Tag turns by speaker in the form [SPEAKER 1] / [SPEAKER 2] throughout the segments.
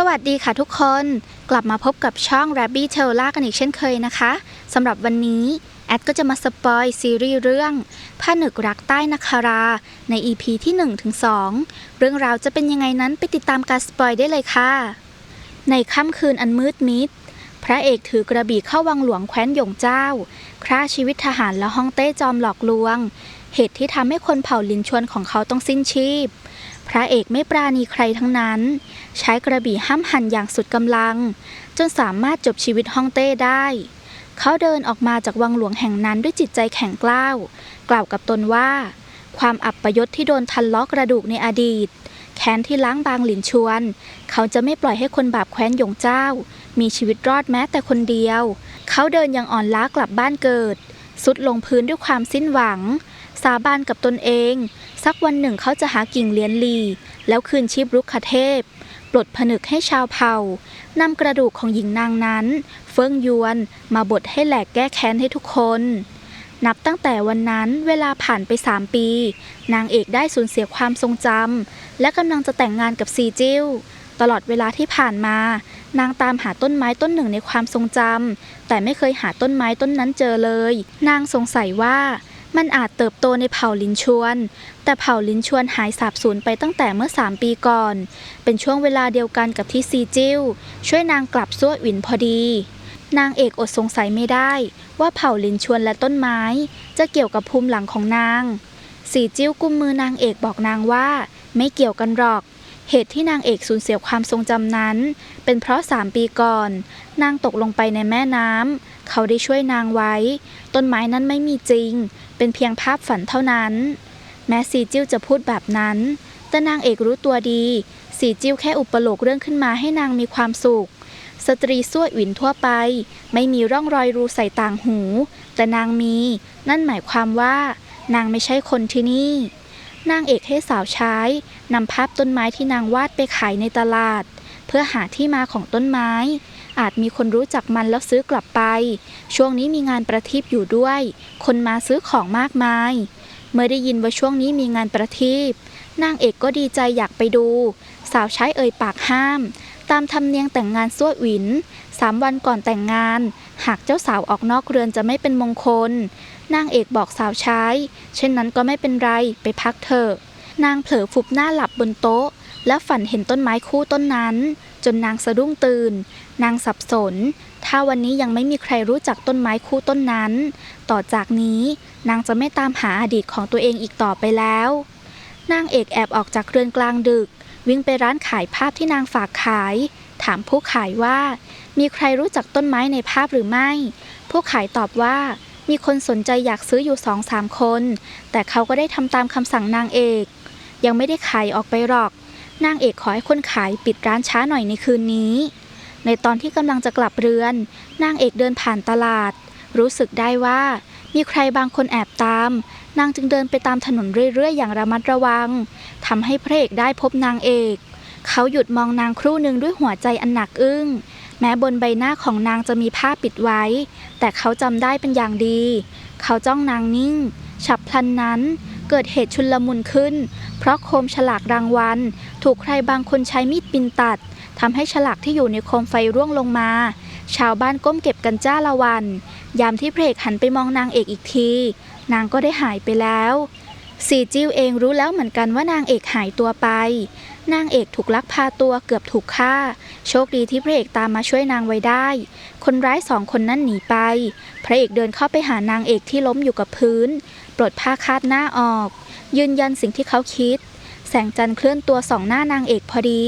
[SPEAKER 1] สวัสดีค่ะทุกคน กลับมาพบกับช่อง Rabby t e l l a กันอีกเช่นเคยนะคะสำหรับวันนี้ แอดก็จะมาสปอยซีรีส์เรื่องผ้าหนึกรักใต้นาคารา ใน EP ที่ 1-2 เรื่องราวจะเป็นยังไงนั้นไปติดตามการสปอยได้เลยค่ะ ในค่ำคืนอันมืดมิด พระเอกถือกระบี่เข้าวังหลวงแคว้นหยงเจ้าฆ่าชีวิตทหารและฮ่องเต้จอมหลอกลวง เหตุที่ทำให้คนเผ่าลินชวนของเขาต้องสิ้นชีพ พระเอกไม่ปราณีใครทั้งนั้น ใช้กระบี่ห้ามหันอย่างสุดกำลัง จนสามารถจบชีวิตฮ่องเต้ได้ เขาเดินออกมาจากวังหลวงแห่งนั้นด้วยจิตใจแข็งกล้าว กล่าวกับตนว่า ความอับประยศที่โดนทันล้อกระดูกในอดีต แค้นที่ล้างบางหลินชวน เขาจะไม่ปล่อยให้คนบาปแคว้นหยงเจ้า มีชีวิตรอดแม้แต่คนเดียว เขาเดินอย่างอ่อนล้ากลับบ้านเกิด สุดลงพื้นด้วยความสิ้นหวัง สาบานกับตนเอง สักวันหนึ่งเขาจะหากิ่งเลียนลี แล้วคืนชีพรุกขเทพ ปลดผนึกให้ชาวเผ่านำกระดูกของหญิงนางนั้น เฟิ่องยวนมาบดให้แหลกแก้แค้นให้ทุกคน นับตั้งแต่วันนั้นเวลาผ่านไปสามปี นางเอกได้สูญเสียความทรงจำและกำลังจะแต่งงานกับซีจิ้วตลอดเวลาที่ผ่านมา นางตามหาต้นไม้ต้นหนึ่งในความทรงจำแต่ไม่เคยหาต้นไม้ต้นนั้นเจอเลย นางสงสัยว่ามันอาจเติบโตในเผ่าลินชวน แต่เผ่าลินชวนหายสาบสูญไปตั้งแต่เมื่อ 3 ปีก่อน เป็นช่วงเวลาเดียวกันกับที่ซีจิ้ว ช่วยนางกลับซั่วหวินพอดี นางเอกอดสงสัยไม่ได้ ว่าเผ่าลินชวนและต้นไม้ จะเกี่ยวกับภูมิหลังของนาง สีจิ้วกุมมือนางเอกบอกนางว่า ไม่เกี่ยวกันหรอก เหตุที่นางเอกสูญเสียความทรงจำนั้น เป็นเพราะสามปีก่อน นางตกลงไปในแม่น้ำเขาได้ช่วยนางไว้ ต้นไม้นั้นไม่มีจริง เป็นเพียงภาพฝันเท่านั้น แม้สีจิ้วจะพูดแบบนั้น แต่นางเอกรู้ตัวดี สีจิ้วแค่อุปโลกเรื่องขึ้นมาให้นางมีความสุข สตรีซั่วหวินทั่วไป ไม่มีร่องรอยรูใส่ต่างหู แต่นางมี นั่นหมายความว่า นางไม่ใช่คนที่นี่ นางเอกให้สาวใช้นำภาพต้นไม้ที่นางวาดไปขายในตลาด เพื่อหาที่มาของต้นไม้ อาจมีคนรู้จักมันแล้วซื้อกลับไป ช่วงนี้มีงานประทีปอยู่ด้วย คนมาซื้อของมากมาย เมื่อได้ยินว่าช่วงนี้มีงานประทีปนางเอกก็ดีใจอยากไปดู สาวใช้เอ่ยปากห้าม ตามธรรมเนียมแต่งงานซั่วหวินสามวันก่อนแต่งงาน หากเจ้าสาวออกนอกเรือนจะไม่เป็นมงคล นางเอกบอกสาวใช้ เช่นนั้นก็ไม่เป็นไรไปพักเถอะ นางเผลอฟุบหน้าหลับบนโต๊ะ แล้วฝันเห็นต้นไม้คู่ต้นนั้น จนนางสะดุ้งตื่น นางสับสน ถ้าวันนี้ยังไม่มีใครรู้จักต้นไม้คู่ต้นนั้น ต่อจากนี้นางจะไม่ตามหาอดีตของตัวเองอีกต่อไปแล้ว นางเอกแอบออกจากเรือนกลางดึก วิ่งไปร้านขายภาพที่นางฝากขาย ถามผู้ขายว่า มีใครรู้จักต้นไม้ในภาพหรือไม่ ผู้ขายตอบว่า มีคนสนใจอยากซื้ออยู่สองสามคน แต่เขาก็ได้ทำตามคำสั่งนางเอก ยังไม่ได้ขายออกไปหรอก นางเอกขอให้คนขายปิดร้านช้าหน่อยในคืนนี้ ในตอนที่กำลังจะกลับเรือน นางเอกเดินผ่านตลาด รู้สึกได้ว่ามีใครบางคนแอบตาม นางจึงเดินไปตามถนนเรื่อยๆ อย่างระมัดระวังทำให้พระเอกได้พบนางเอก เขาหยุดมองนางครู่หนึ่งด้วยหัวใจอันหนักอึ้ง แม้บนใบหน้าของนางจะมีผ้าปิดไว้ แต่เขาจำได้เป็นอย่างดี เขาจ้องนางนิ่ง ฉับพลันนั้น เกิดเหตุชุลมุนขึ้น เพราะโคมฉลากรางวัล ถูกใครบางคนใช้มีดปินตัดทำให้ฉลากที่อยู่ในโคมไฟร่วงลงมา ชาวบ้านก้มเก็บกันจ้าละวัน ยามที่พระเอกหันไปมองนางเอกอีกที นางก็ได้หายไปแล้วสีจิ้วเองรู้แล้วเหมือนกันว่านางเอกหายตัวไป นางเอกถูกลักพาตัวเกือบถูกฆ่า โชคดีที่พระเอกตามมาช่วยนางไว้ได้ คนร้ายสองคนนั้นหนีไป พระเอกเดินเข้าไปหานางเอกที่ล้มอยู่กับพื้น ปลดผ้าคาดหน้าออก ยืนยันสิ่งที่เขาคิด แสงจันทร์เคลื่อนตัวส่องหน้านางเอกพอดี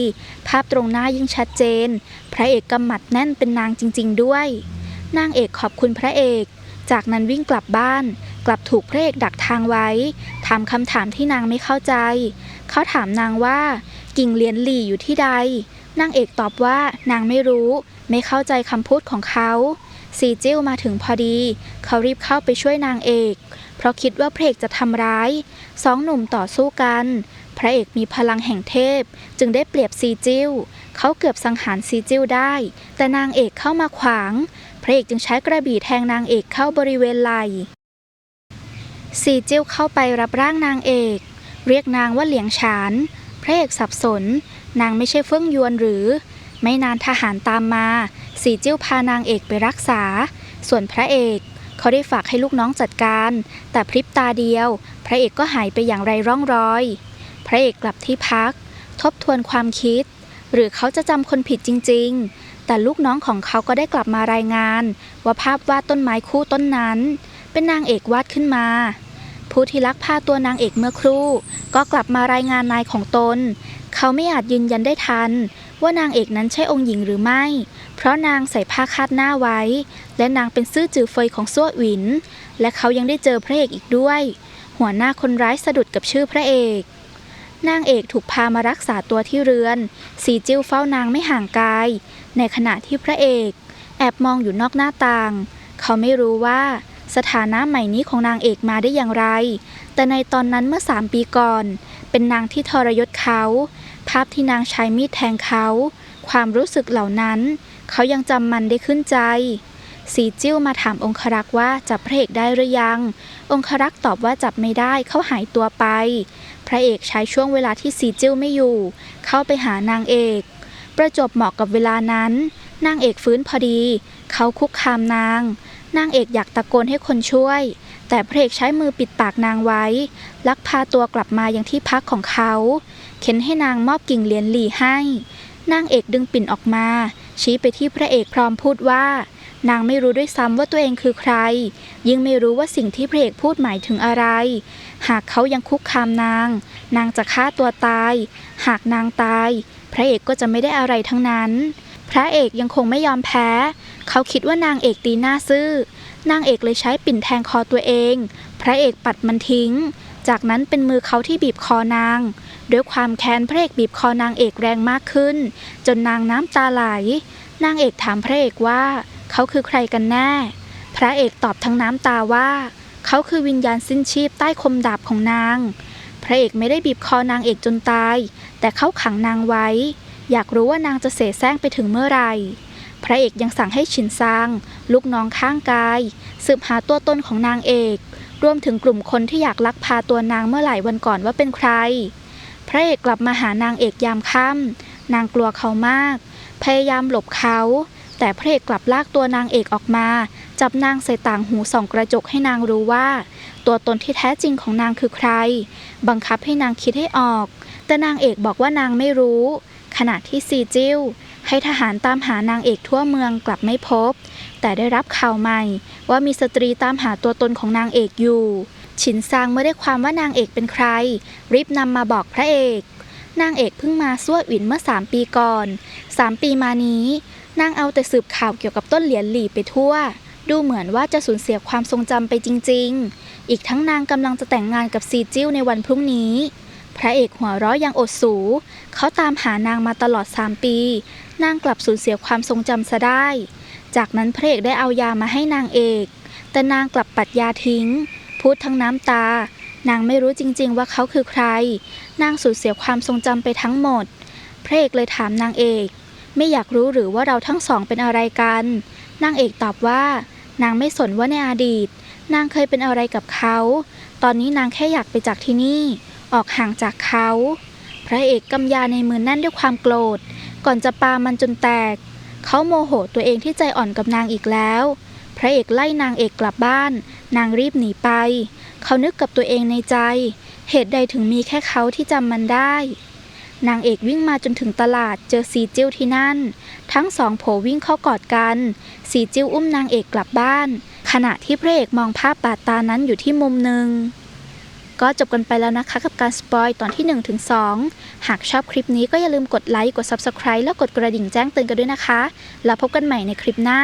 [SPEAKER 1] ภาพตรงหน้ายิ่งชัดเจน พระเอกกำหมัดแน่นเป็นนางจริง ๆ ด้วย นางเอกขอบคุณพระเอก จากนั้นวิ่งกลับบ้านกลับถูกพระเอกดักทางไว้ ถามคำถามที่นางไม่เข้าใจ เขาถามนางว่า กิ่งเหรียญหลี่อยู่ที่ใด นางเอกตอบว่านางไม่รู้ ไม่เข้าใจคำพูดของเขาสีจิ้วมาถึงพอดี เขารีบเข้าไปช่วยนางเอก เพราะคิดว่าพระเอกจะทำร้าย สองหนุ่มต่อสู้กัน พระเอกมีพลังแห่งเทพ จึงได้เปรียบซีจิ้ว เขาเกือบสังหารซีจิ้วได้ แต่นางเอกเข้ามาขวาง พระเอกจึงใช้กระบี่แทงนางเอกเข้าบริเวณไหล่ซีจิ้วเข้าไปรับร่างนางเอก เรียกนางว่าเหลียงฉาน ระเอกสับสน นางไม่ใช่เฟื่องยวนหรือ ไม่นานทหารตามมา สีจิ้วพานางเอกไปรักษา ส่วนพระเอกเขาได้ฝากให้ลูกน้องจัดการ แต่พริบตาเดียว พระเอกก็หายไปอย่างไรร่องรอย พระเอกกลับที่พัก ทบทวนความคิด หรือเขาจะจำคนผิดจริง ๆ แต่ลูกน้องของเขาก็ได้กลับมารายงาน ว่าภาพวาดต้นไม้คู่ต้นนั้น เป็นนางเอกวาดขึ้นมา ผู้ที่ลักพาตัวนางเอกเมื่อครู่ ก็กลับมารายงานนายของตน เขาไม่อาจยืนยันได้ทัน ว่านางเอกนั้นใช่องค์หญิงหรือไม่ เพราะนางใส่ผ้าคาดหน้าไว้ และนางเป็นซื่อจือเฟยของซั่วหวิน และเขายังได้เจอพระเอกอีกด้วย หัวหน้าคนร้ายสะดุดกับชื่อพระเอกนางเอกถูกพามารักษาตัวที่เรือน สีจิ้วเฝ้านางไม่ห่างกาย ในขณะที่พระเอก แอบมองอยู่นอกหน้าต่าง เขาไม่รู้ว่า สถานะใหม่นี้ของนางเอกมาได้อย่างไร แต่ในตอนนั้นเมื่อสามปีก่อน เป็นนางที่ทรยศเขา ภาพที่นางใช้มีดแทงเขา ความรู้สึกเหล่านั้น เขายังจำมันได้ขึ้นใจ สีจิ้วมาถามองครักษ์ว่าจับพระเอกได้หรือยัง องครักษ์ตอบว่าจับไม่ได้เขาหายตัวไป พระเอกใช้ช่วงเวลาที่สีจิ้วไม่อยู่ เข้าไปหานางเอก ประจบเหมาะกับเวลานั้น นางเอกฟื้นพอดี เขาคุกคามนาง นางเอกอยากตะโกนให้คนช่วย แต่พระเอกใช้มือปิดปากนางไว้ ลักพาตัวกลับมายังที่พักของเขา เข็นให้นางมอบกิ่งเหรียญหลี่ให้ นางเอกดึงปิ่นออกมา ชี้ไปที่พระเอกพร้อมพูดว่า นางไม่รู้ด้วยซ้ำว่าตัวเองคือใคร ยิ่งไม่รู้ว่าสิ่งที่พระเอกพูดหมายถึงอะไร หากเขายังคุกคามนาง นางจะฆ่าตัวตาย หากนางตาย พระเอกก็จะไม่ได้อะไรทั้งนั้น พระเอกยังคงไม่ยอมแพ้ เขาคิดว่านางเอกตีหน้าซื่อ นางเอกเลยใช้ปิ่นแทงคอตัวเอง พระเอกปัดมันทิ้ง จากนั้นเป็นมือเขาที่บีบคอนาง ด้วยความแค้นพระเอกบีบคอนางเอกแรงมากขึ้น จนนางน้ำตาไหล นางเอกถามพระเอกว่า เขาคือใครกันแน่ พระเอกตอบทั้งน้ำตาว่า เขาคือวิญญาณสิ้นชีพใต้คมดาบของนาง พระเอกไม่ได้บีบคอนางเอกจนตาย แต่เขาขังนางไว้ อยากรู้ว่านางจะเสแสร้งไปถึงเมื่อไหร่ พระเอกยังสั่งให้ชินซางลูกน้องข้างกาย สืบหาตัวตนของนางเอก รวมถึงกลุ่มคนที่อยากลักพาตัวนางเมื่อหลายวันก่อนว่าเป็นใคร พระเอกกลับมาหานางเอกยามค่ำนางกลัวเขามาก พยายามหลบเขา แต่พระเอกกลับลากตัวนางเอกออกมา จับนางใส่ต่างหูส่องกระจกให้นางรู้ว่า ตัวตนที่แท้จริงของนางคือใคร บังคับให้นางคิดให้ออก แต่นางเอกบอกว่านางไม่รู้ ขณะที่ซีจิ้ว ให้ทหารตามหานางเอกทั่วเมืองกลับไม่พบ แต่ได้รับข่าวใหม่ว่ามีสตรีตามหาตัวตนของนางเอกอยู่ ฉินซางเมื่อได้ความว่านางเอกเป็นใคร รีบนำมาบอกพระเอก นางเอกเพิ่งมาซั่วหวินเมื่อสามปีก่อนสามปีมานี้ นางเอาแต่สืบข่าวเกี่ยวกับต้นเหรียญหลี่ไปทั่ว ดูเหมือนว่าจะสูญเสียความทรงจำไปจริง ๆ อีกทั้งนางกำลังจะแต่งงานกับซีจิ้วในวันพรุ่งนี้ พระเอกหัวเราะยังอดสู เขาตามหานางมาตลอดสามปี นางกลับสูญเสียความทรงจำซะได้ จากนั้นพระเอกได้เอายามาให้นางเอก แต่นางกลับปัดยาทิ้ง พูดทั้งน้ำตา นางไม่รู้จริง ๆ ว่าเขาคือใคร นางสูญเสียความทรงจำไปทั้งหมด พระเอกเลยถามนางเอก ไม่อยากรู้หรือว่าเราทั้งสองเป็นอะไรกัน นางเอกตอบว่า นางไม่สนว่าในอดีต นางเคยเป็นอะไรกับเขา ตอนนี้นางแค่อยากไปจากที่นี่ ออกห่างจากเขา พระเอกกำยาในมือแน่นด้วยความโกรธ ก่อนจะปามันจนแตก เขาโมโหตัวเองที่ใจอ่อนกับนางอีกแล้ว พระเอกไล่นางเอกกลับบ้าน นางรีบหนีไป เขานึกกับตัวเองในใจ เหตุใดถึงมีแค่เขาที่จำมันได้ นางเอกวิ่งมาจนถึงตลาดเจอซีจิ้วที่นั่น ทั้งสองโผวิ่งเข้ากอดกันซีจิ้วอุ้มนางเอกกลับบ้าน ขณะที่พระเอกมองภาพบาดตานั้นอยู่ที่มุมหนึ่ง ก็จบกันไปแล้วนะคะกับการสปอยตอนที่1ถึง2หากชอบคลิปนี้ก็อย่าลืมกดไลค์ กด Subscribe แล้วกดกระดิ่งแจ้งเตือนกันด้วยนะคะ แล้วพบกันใหม่ในคลิปหน้า